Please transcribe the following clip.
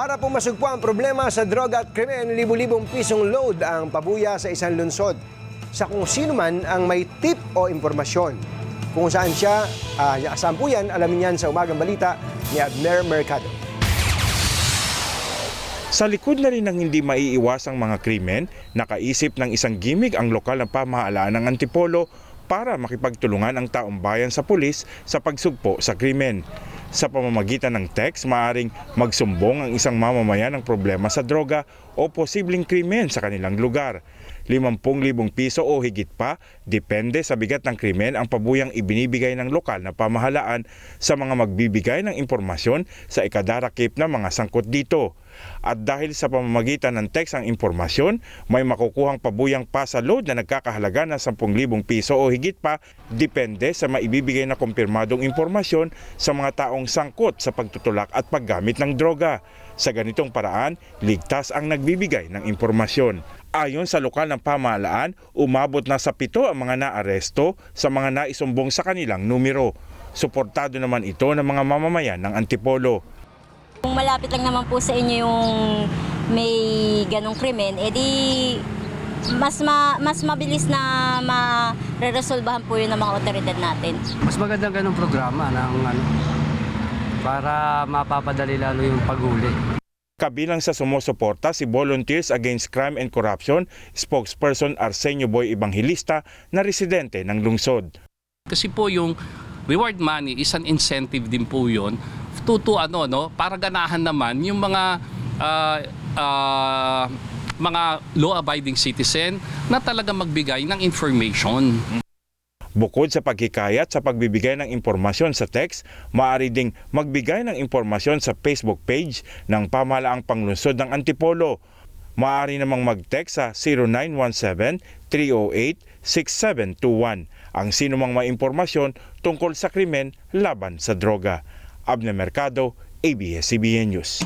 Para pumasugpo ang problema sa droga at krimen, libu-libong pisong load ang pabuya sa isang lungsod. Sa kung sino man ang may tip o impormasyon. Kung saan siya, uh, saan po yan, alamin yan sa umagang balita ni Abner Mercado. Sa likod na rin ng hindi maiiwasang mga krimen, nakaisip ng isang gimmick ang lokal na pamahalaan ng Antipolo para makipagtulungan ang taong bayan sa pulis sa pagsugpo sa krimen. Sa pamamagitan ng text, maaring magsumbong ang isang mamamayan ng problema sa droga o posibleng krimen sa kanilang lugar. 50,000 piso o higit pa, depende sa bigat ng krimen ang pabuyang ibinibigay ng lokal na pamahalaan sa mga magbibigay ng impormasyon sa ikadarakip na mga sangkot dito. At dahil sa pamamagitan ng text ang impormasyon, may makukuhang pabuyang pa sa load na nagkakahalaga ng 10,000 piso o higit pa, depende sa maibibigay na kumpirmadong impormasyon sa mga taong sangkot sa pagtutulak at paggamit ng droga. Sa ganitong paraan, ligtas ang nagbibigay ng impormasyon. Ayon sa lokal ng pamahalaan, umabot na sa pito ang mga naaresto sa mga naisumbong sa kanilang numero. Suportado naman ito ng mga mamamayan ng Antipolo. Kung malapit lang naman po sa inyo yung may ganong krimen, edi mas ma, mas mabilis na ma-resolbahan po yun ng mga otoridad natin. Mas magandang ganong programa ng ano, para mapapadali lalo yung paghuli. Kabilang sa sumusuporta si Volunteers Against Crime and Corruption, spokesperson Arsenio Boy Evangelista na residente ng lungsod. Kasi po yung reward money is an incentive din po yun to, to ano no para ganahan naman yung mga ah, ah, mga law abiding citizen na talaga magbigay ng information. Bukod sa paghikayat sa pagbibigay ng impormasyon sa text, maaari ding magbigay ng impormasyon sa Facebook page ng pamahalaang panglungsod ng Antipolo. Maaari namang mag-text sa 0917-308-6721 ang sinumang may impormasyon tungkol sa krimen laban sa droga. Abner Mercado, ABS-CBN News.